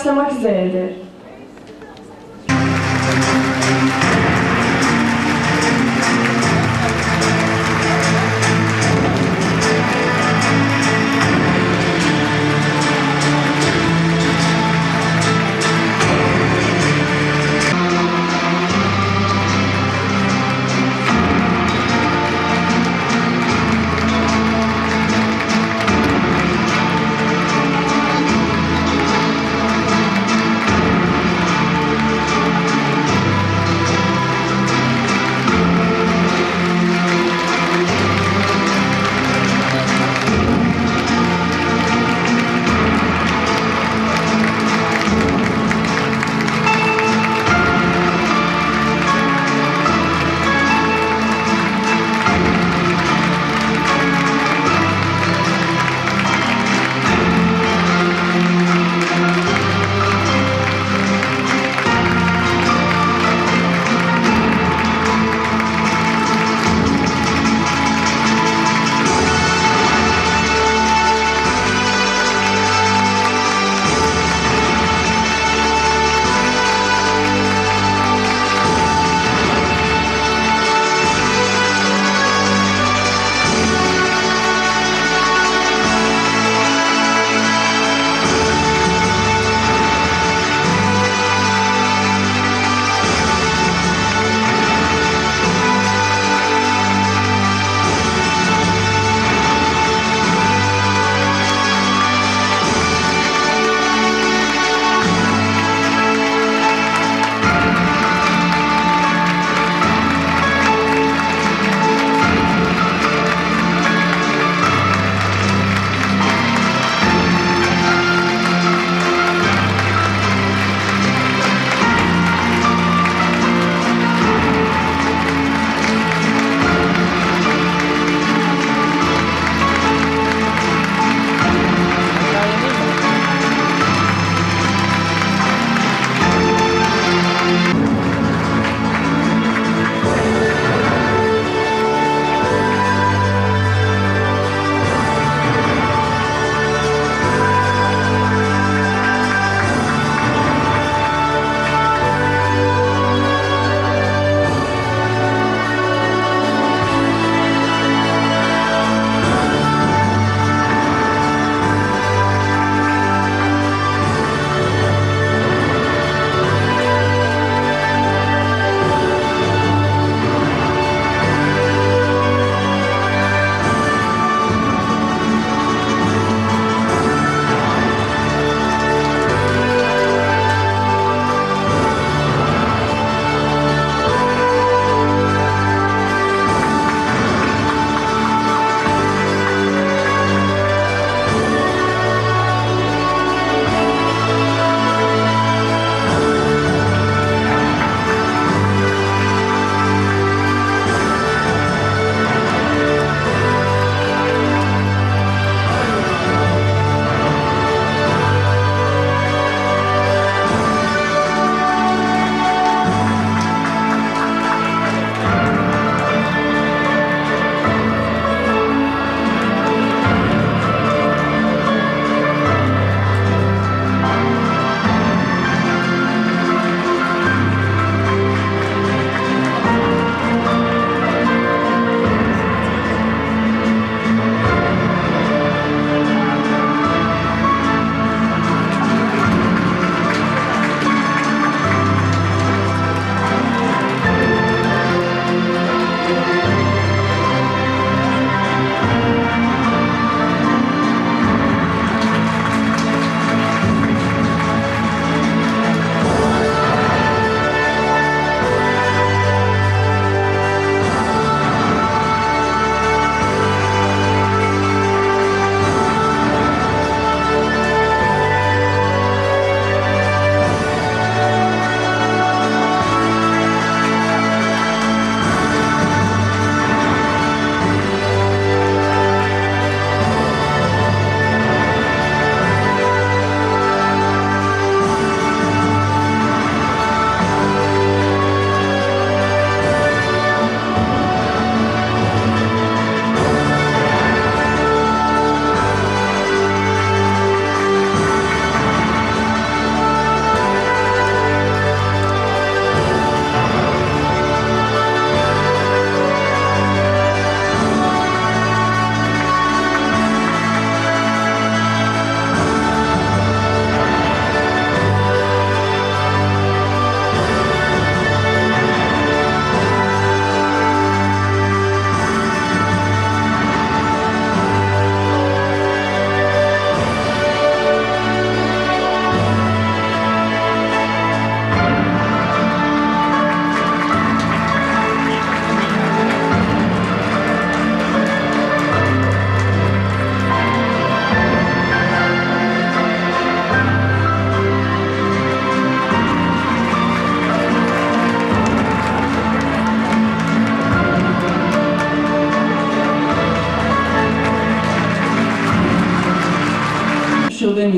başlamak üzeredir.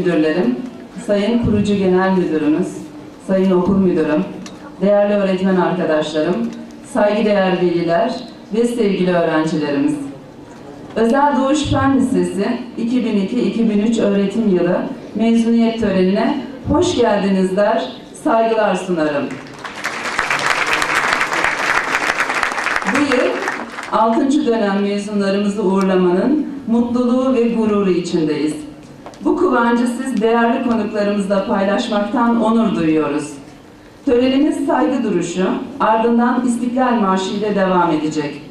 Müdürlerim, sayın kurucu genel müdürümüz, sayın okul müdürüm, değerli öğretmen arkadaşlarım, saygıdeğer veliler ve sevgili öğrencilerimiz. Özel Doğuş Fen Lisesi 2002-2003 öğretim yılı mezuniyet törenine hoş geldiniz der, saygılar sunarım. Bu yıl 6. dönem mezunlarımızı uğurlamanın mutluluğu ve gururu içindeyiz. Bu kıvancı siz değerli konuklarımızla paylaşmaktan onur duyuyoruz. Törenimiz saygı duruşu, ardından İstiklal Marşı ile devam edecek.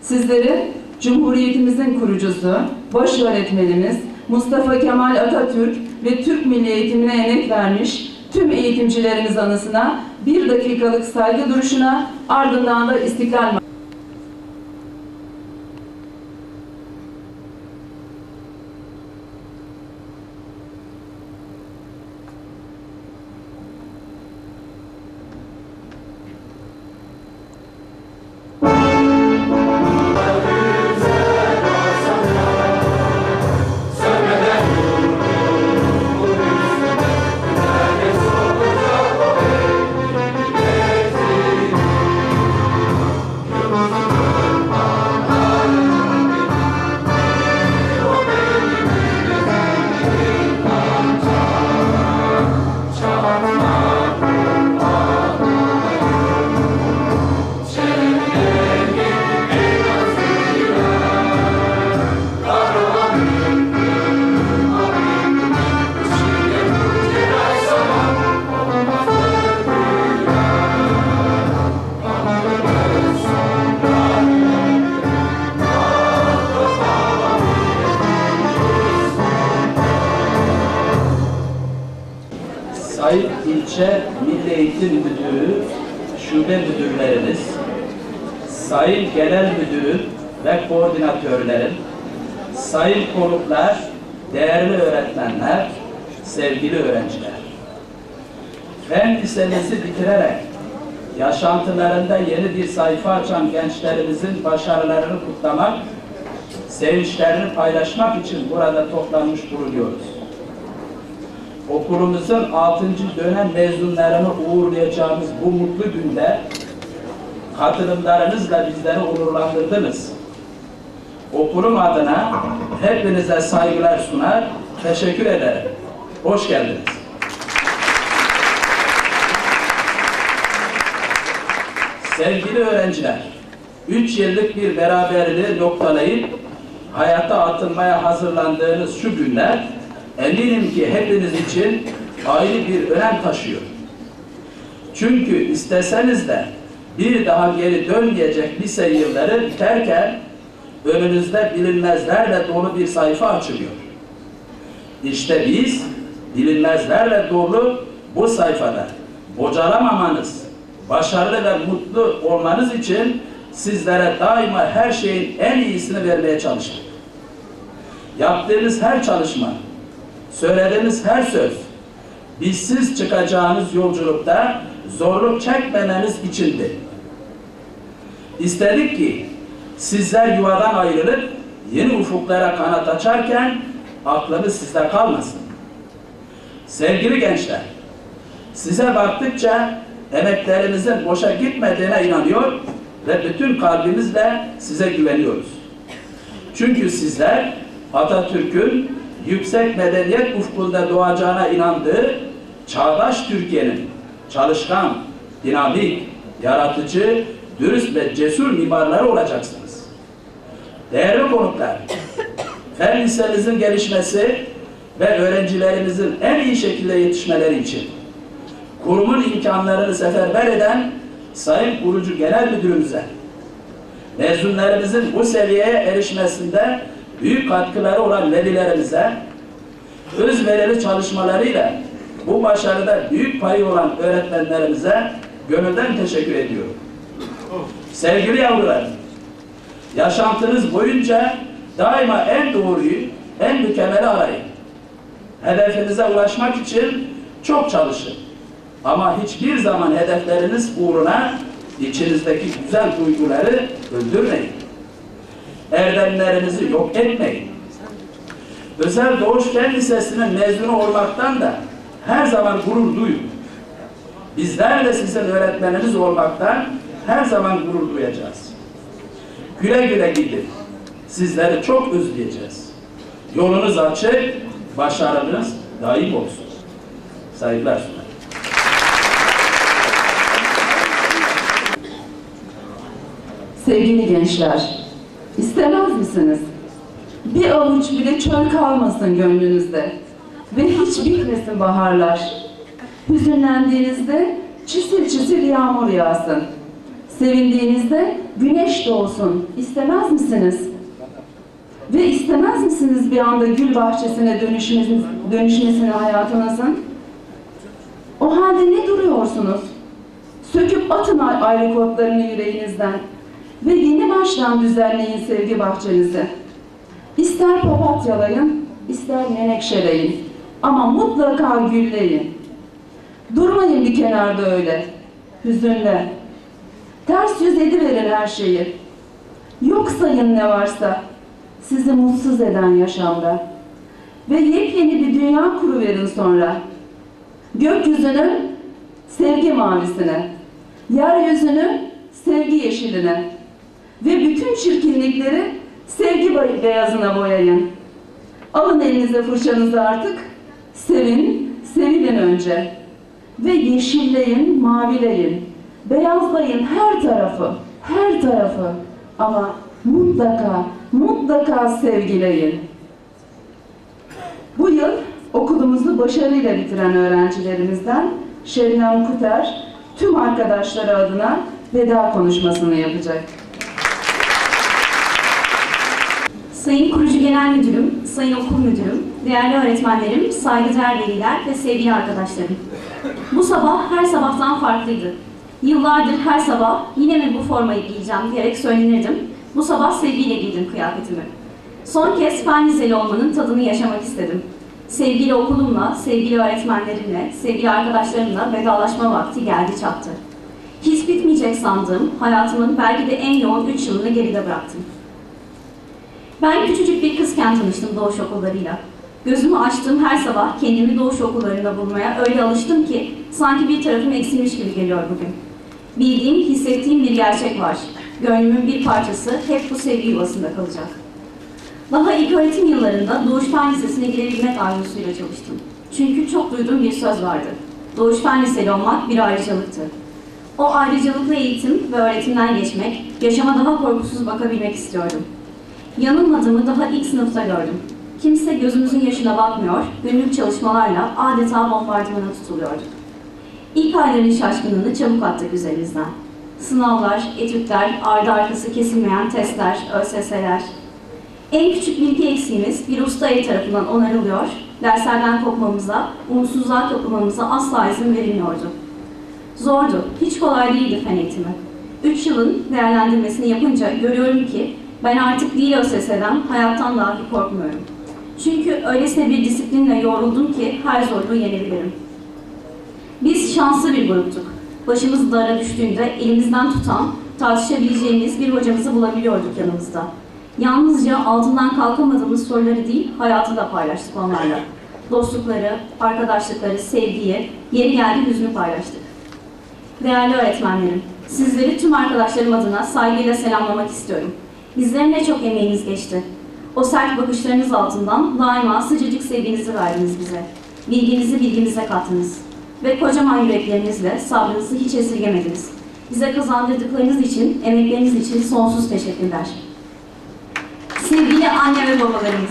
Sizleri Cumhuriyetimizin kurucusu, baş öğretmenimiz Mustafa Kemal Atatürk ve Türk Milli Eğitimine emek vermiş tüm eğitimcilerimiz anısına bir dakikalık saygı duruşuna ardından da İstiklal Marşı Sayın İlçe Milli Eğitim Müdürü, şube müdürleriniz, sayın genel müdürüm ve koordinatörlerim, sayın konuklar, değerli öğretmenler, sevgili öğrenciler. Fen lisemizi bitirerek yaşantılarında yeni bir sayfa açan gençlerimizin başarılarını kutlamak, sevinçlerini paylaşmak için burada toplanmış bulunuyoruz okulumuzun 6. dönem mezunlarını uğurlayacağımız bu mutlu günde katılımlarınızla bizleri onurlandırdınız. Okulum adına hepinize saygılar sunar, teşekkür ederim. Hoş geldiniz. Sevgili öğrenciler, 3 yıllık bir beraberliği noktalayıp hayata atılmaya hazırlandığınız şu günler eminim ki hepiniz için ayrı bir önem taşıyor. Çünkü isteseniz de bir daha geri dönmeyecek lise yılları biterken önünüzde bilinmezlerle dolu bir sayfa açılıyor. İşte biz bilinmezlerle dolu bu sayfada bocalamamanız, başarılı ve mutlu olmanız için sizlere daima her şeyin en iyisini vermeye çalıştık. Yaptığınız her çalışma, söylediğiniz her söz, bizsiz çıkacağınız yolculukta zorluk çekmemeniz içindi. İstedik ki sizler yuvadan ayrılıp yeni ufuklara kanat açarken aklınız sizde kalmasın. Sevgili gençler, size baktıkça emeklerinizin boşa gitmediğine inanıyor ve bütün kalbimizle size güveniyoruz. Çünkü sizler Atatürk'ün yüksek medeniyet ufkunda doğacağına inandığı çağdaş Türkiye'nin çalışkan, dinamik, yaratıcı, dürüst ve cesur mimarları olacaksınız. Değerli konuklar, fen lisemizin gelişmesi ve öğrencilerimizin en iyi şekilde yetişmeleri için kurumun imkanlarını seferber eden Sayın Kurucu Genel Müdürümüze, mezunlarımızın bu seviyeye erişmesinde büyük katkıları olan velilerimize, özverili çalışmalarıyla bu başarıda büyük payı olan öğretmenlerimize gönülden teşekkür ediyorum. Sevgili yavrularım, yaşantınız boyunca daima en doğruyu, en mükemmeli arayın. Hedefinize ulaşmak için çok çalışın. Ama hiçbir zaman hedefleriniz uğruna içinizdeki güzel duyguları öldürmeyin. Erdemlerinizi yok etmeyin. Özel Doğuş Fen Lisesi'nin mezunu olmaktan da her zaman gurur duyun. Bizler de sizin öğretmeniniz olmaktan her zaman gurur duyacağız. Güle güle gidin. Sizleri çok özleyeceğiz. Yolunuz açık, başarınız daim olsun. Saygılar sunarım. Sevgili gençler, istemez misiniz? Bir avuç bile çöl kalmasın gönlünüzde ve hiç bitmesin baharlar. Hüzünlendiğinizde çisil çisil yağmur yağsın. Sevindiğinizde güneş doğsun. İstemez misiniz? Ve istemez misiniz bir anda gül bahçesine dönüşmesini, hayatınızın? O halde ne duruyorsunuz? Söküp atın ay- ayrıkotlarını yüreğinizden ve yeni baştan düzenleyin sevgi bahçenizi. İster papatyalayın, ister menekşeleyin ama mutlaka gülleyin. Durmayın bir kenarda öyle, hüzünle. Ters yüz ediverin her şeyi. Yok sayın ne varsa sizi mutsuz eden yaşamda. Ve yepyeni bir dünya kuruverin sonra. Gökyüzünü sevgi mavisine, yeryüzünü sevgi yeşiline bütün çirkinlikleri sevgi beyazına boyayın. Alın elinize fırçanızı artık, sevin, sevilin önce. Ve yeşilleyin, mavileyin, beyazlayın her tarafı, her tarafı. Ama mutlaka, mutlaka sevgileyin. Bu yıl okulumuzu başarıyla bitiren öğrencilerimizden Şebnem Kuter tüm arkadaşları adına veda konuşmasını yapacak. Sayın Kurucu Genel Müdürüm, Sayın Okul Müdürüm, değerli öğretmenlerim, saygıdeğer veliler ve sevgili arkadaşlarım. Bu sabah her sabahtan farklıydı. Yıllardır her sabah yine mi bu formayı giyeceğim diyerek söylenirdim. Bu sabah sevgiyle giydim kıyafetimi. Son kez fen liseli olmanın tadını yaşamak istedim. Sevgili okulumla, sevgili öğretmenlerimle, sevgili arkadaşlarımla vedalaşma vakti geldi çattı. Hiç bitmeyecek sandığım hayatımın belki de en yoğun 3 yılını geride bıraktım. Ben küçücük bir kızken tanıştım doğuş okullarıyla. Gözümü açtığım her sabah kendimi doğuş okullarında bulmaya öyle alıştım ki sanki bir tarafım eksilmiş gibi geliyor bugün. Bildiğim, hissettiğim bir gerçek var. Gönlümün bir parçası hep bu sevgi yuvasında kalacak. Daha ilk öğretim yıllarında Doğuş Fen Lisesi'ne girebilmek arzusuyla çalıştım. Çünkü çok duyduğum bir söz vardı. Doğuş Fen Liseli olmak bir ayrıcalıktı. O ayrıcalıklı eğitim ve öğretimden geçmek, yaşama daha korkusuz bakabilmek istiyordum. Yanılmadığımı daha ilk sınıfta gördüm. Kimse gözümüzün yaşına bakmıyor, günlük çalışmalarla adeta bombardımana tutuluyordu. İlk ayların şaşkınlığını çabuk attık üzerimizden. Sınavlar, etütler, ardı arkası kesilmeyen testler, ÖSS'ler. En küçük bilgi eksiğimiz bir usta el tarafından onarılıyor, derslerden kopmamıza, umutsuzluğa kapılmamıza asla izin verilmiyordu. Zordu, hiç kolay değildi fen eğitimi. Üç yılın değerlendirmesini yapınca görüyorum ki ben artık değil ÖSS'den, hayattan dahi korkmuyorum. Çünkü öylesine bir disiplinle yoruldum ki her zorluğu yenebilirim. Biz şanslı bir gruptuk. Başımız dara düştüğünde elimizden tutan, tartışabileceğimiz bir hocamızı bulabiliyorduk yanımızda. Yalnızca altından kalkamadığımız soruları değil, hayatı da paylaştık onlarla. Dostlukları, arkadaşlıkları, sevgiyi, yeri geldi hüznü paylaştık. Değerli öğretmenlerim, sizleri tüm arkadaşlarım adına saygıyla selamlamak istiyorum. Bizlerin ne çok emeğiniz geçti. O sert bakışlarınız altından daima sıcacık sevginizi verdiniz bize. Bilginizi bilgimize kattınız. Ve kocaman yüreklerinizle sabrınızı hiç esirgemediniz. Bize kazandırdıklarınız için, emekleriniz için sonsuz teşekkürler. Sevgili anne ve babalarımız,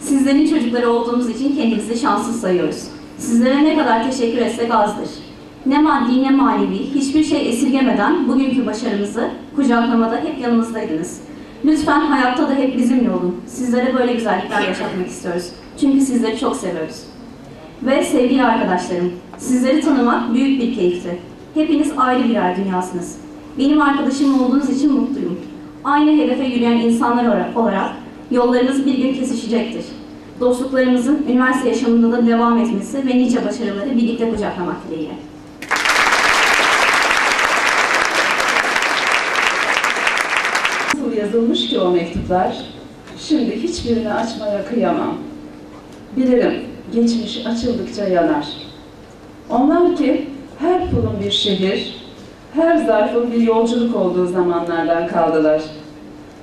sizlerin çocukları olduğumuz için kendimizi şanslı sayıyoruz. Sizlere ne kadar teşekkür etsek azdır. Ne maddi ne manevi hiçbir şey esirgemeden bugünkü başarımızı kucaklamada hep yanımızdaydınız. Lütfen hayatta da hep bizimle olun. Sizlere böyle güzellikler yaşatmak istiyoruz. Çünkü sizleri çok seviyoruz. Ve sevgili arkadaşlarım, sizleri tanımak büyük bir keyifti. Hepiniz ayrı birer dünyasınız. Benim arkadaşım olduğunuz için mutluyum. Aynı hedefe yürüyen insanlar olarak- yollarınız bir gün kesişecektir. Dostluklarımızın üniversite yaşamında da devam etmesi ve nice başarıları birlikte kucaklamak dileğiyle. Yazılmış ki o mektuplar? Şimdi hiçbirini açmaya kıyamam. Bilirim, geçmiş açıldıkça yanar. Onlar ki her pulun bir şehir, her zarfın bir yolculuk olduğu zamanlardan kaldılar.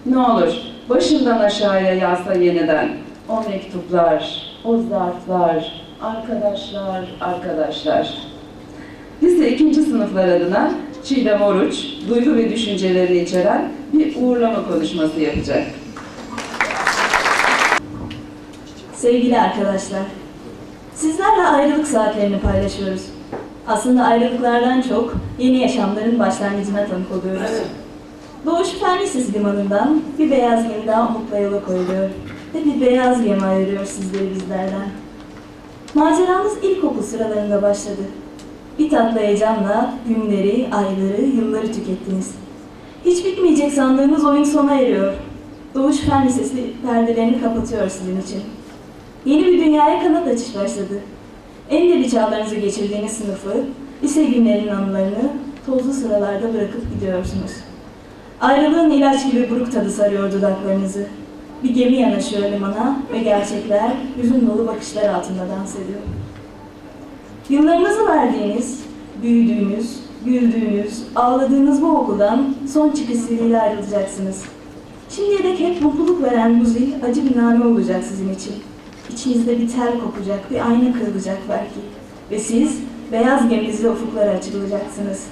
Ne olur başından aşağıya yazsa yeniden o mektuplar, o zarflar, arkadaşlar, arkadaşlar. Lise ikinci sınıflar adına Çiğdem Oruç, duygu ve düşüncelerini içeren bir uğurlama konuşması yapacak. Sevgili arkadaşlar, sizlerle ayrılık saatlerini paylaşıyoruz. Aslında ayrılıklardan çok yeni yaşamların başlangıcına tanık oluyoruz. Doğuş Fen Lisesi limanından bir beyaz gemi daha umutla yola koyuluyor. Ve bir beyaz gemi ayırıyor sizleri bizlerden. Maceramız ilkokul sıralarında başladı. Bir tatlı heyecanla günleri, ayları, yılları tükettiniz. Hiç bitmeyecek sandığınız oyun sona eriyor. Doğuş Fen Lisesi perdelerini kapatıyor sizin için. Yeni bir dünyaya kanat açış başladı. En deli çağlarınızı geçirdiğiniz sınıfı, lise günlerinin anılarını tozlu sıralarda bırakıp gidiyorsunuz. Ayrılığın ilaç gibi buruk tadı sarıyor dudaklarınızı. Bir gemi yanaşıyor limana ve gerçekler hüzün dolu bakışlar altında dans ediyor. Yıllarınızı verdiğiniz, büyüdüğünüz, güldüğünüz, ağladığınız bu okuldan son çıkış ziliyle ayrılacaksınız. Şimdiye dek hep mutluluk veren zil acı bir name olacak sizin için. İçinizde bir tel kopacak, bir ayna kırılacak belki. Ve siz beyaz geminizle ufuklara açılacaksınız.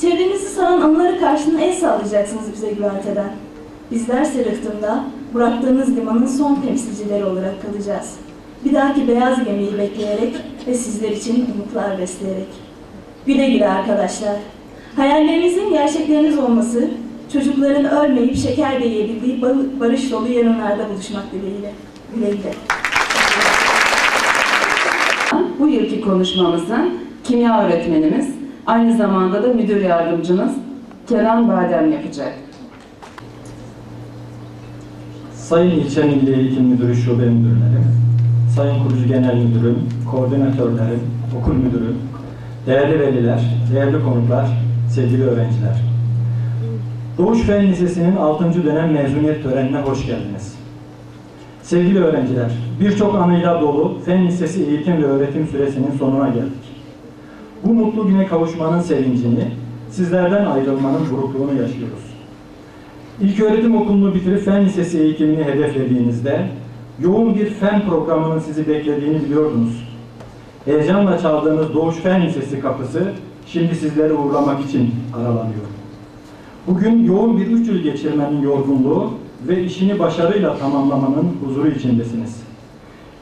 Çevrenizi saran anıları karşısında el sallayacaksınız bize güverteden. Bizlerse rıhtımda bıraktığınız limanın son temsilcileri olarak kalacağız. Bir dahaki beyaz gemiyi bekleyerek ve sizler için umutlar besleyerek. Güle güle arkadaşlar. Hayallerinizin gerçekleriniz olması, çocukların ölmeyip şeker de yiyebildiği ba- barış dolu yarınlarda buluşmak dileğiyle. Güle güle. Bu yılki konuşmamızı kimya öğretmenimiz, aynı zamanda da müdür yardımcımız Kenan Badem yapacak. Sayın İlçe Milli Eğitim Müdürü Şube Müdürleri, Sayın Kurucu Genel Müdürüm, koordinatörlerim, okul müdürüm, değerli veliler, değerli konuklar, sevgili öğrenciler. Doğuş Fen Lisesi'nin 6. dönem mezuniyet törenine hoş geldiniz. Sevgili öğrenciler, birçok anıyla dolu Fen Lisesi eğitim ve öğretim süresinin sonuna geldik. Bu mutlu güne kavuşmanın sevincini, sizlerden ayrılmanın burukluğunu yaşıyoruz. İlköğretim okulunu bitirip fen lisesi eğitimini hedeflediğinizde yoğun bir fen programının sizi beklediğini biliyordunuz. Heyecanla çaldığınız Doğuş Fen Lisesi kapısı şimdi sizleri uğurlamak için aralanıyor. Bugün yoğun bir üç yıl geçirmenin yorgunluğu ve işini başarıyla tamamlamanın huzuru içindesiniz.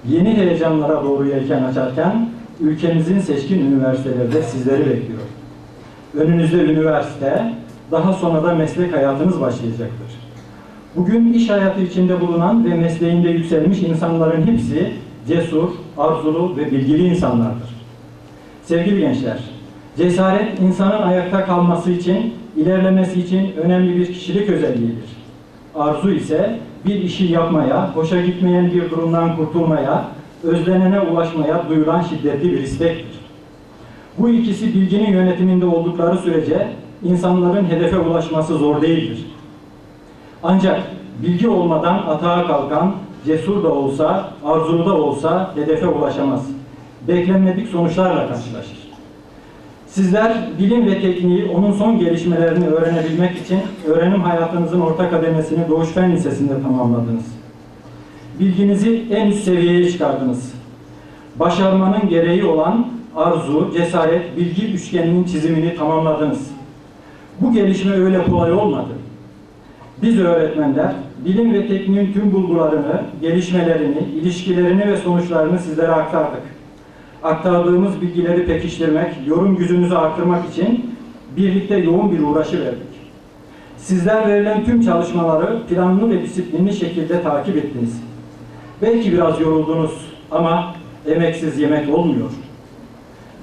Yeni heyecanlara doğru yelken açarken ülkemizin seçkin üniversiteleri de sizleri bekliyor. Önünüzde üniversite, daha sonra da meslek hayatınız başlayacaktır. Bugün iş hayatı içinde bulunan ve mesleğinde yükselmiş insanların hepsi cesur, arzulu ve bilgili insanlardır. Sevgili gençler, cesaret insanın ayakta kalması için, ilerlemesi için önemli bir kişilik özelliğidir. Arzu ise bir işi yapmaya, hoşa gitmeyen bir durumdan kurtulmaya, özlenene ulaşmaya duyulan şiddetli bir istektir. Bu ikisi bilginin yönetiminde oldukları sürece insanların hedefe ulaşması zor değildir. Ancak bilgi olmadan atağa kalkan, cesur da olsa, arzulu da olsa hedefe ulaşamaz. Beklenmedik sonuçlarla karşılaşır. Sizler bilim ve tekniği, onun son gelişmelerini öğrenebilmek için öğrenim hayatınızın orta kademesini Doğuş Fen Lisesi'nde tamamladınız. Bilginizi en üst seviyeye çıkardınız. Başarmanın gereği olan arzu, cesaret, bilgi üçgeninin çizimini tamamladınız. Bu gelişme öyle kolay olmadı. Biz öğretmenler bilim ve tekniğin tüm bulgularını, gelişmelerini, ilişkilerini ve sonuçlarını sizlere aktardık. Aktardığımız bilgileri pekiştirmek, yorum gücünüzü artırmak için birlikte yoğun bir uğraşı verdik. Sizler verilen tüm çalışmaları planlı ve disiplinli şekilde takip ettiniz. Belki biraz yoruldunuz ama emeksiz yemek olmuyor.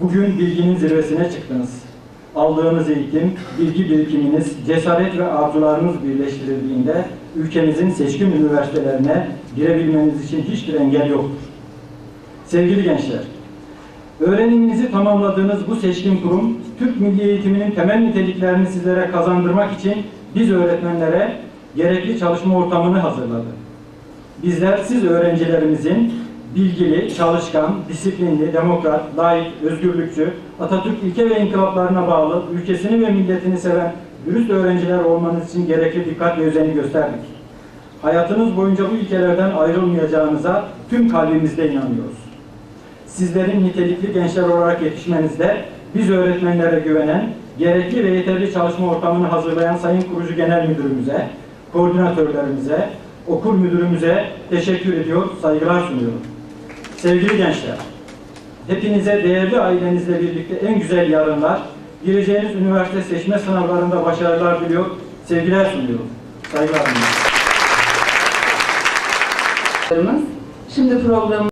Bugün bilginin zirvesine çıktınız. Aldığınız eğitim, bilgi birikiminiz, cesaret ve arzularınız birleştirildiğinde ülkemizin seçkin üniversitelerine girebilmeniz için hiçbir engel yoktur. Sevgili gençler, öğreniminizi tamamladığınız bu seçkin kurum, Türk milli eğitiminin temel niteliklerini sizlere kazandırmak için biz öğretmenlere gerekli çalışma ortamını hazırladı. Bizler siz öğrencilerimizin bilgili, çalışkan, disiplinli, demokrat, layık, özgürlükçü, Atatürk ilke ve inkılaplarına bağlı, ülkesini ve milletini seven dürüst öğrenciler olmanız için gerekli dikkat ve özeni gösterdik. Hayatınız boyunca bu ilkelerden ayrılmayacağınıza tüm kalbimizde inanıyoruz. Sizlerin nitelikli gençler olarak yetişmenizde biz öğretmenlere güvenen, gerekli ve yeterli çalışma ortamını hazırlayan Sayın Kurucu Genel Müdürümüze, koordinatörlerimize, okul müdürümüze teşekkür ediyor, saygılar sunuyorum. Sevgili gençler, hepinize değerli ailenizle birlikte en güzel yarınlar, gireceğiniz üniversite seçme sınavlarında başarılar diliyor, sevgiler sunuyorum. Saygılar sunuyorum. Şimdi programı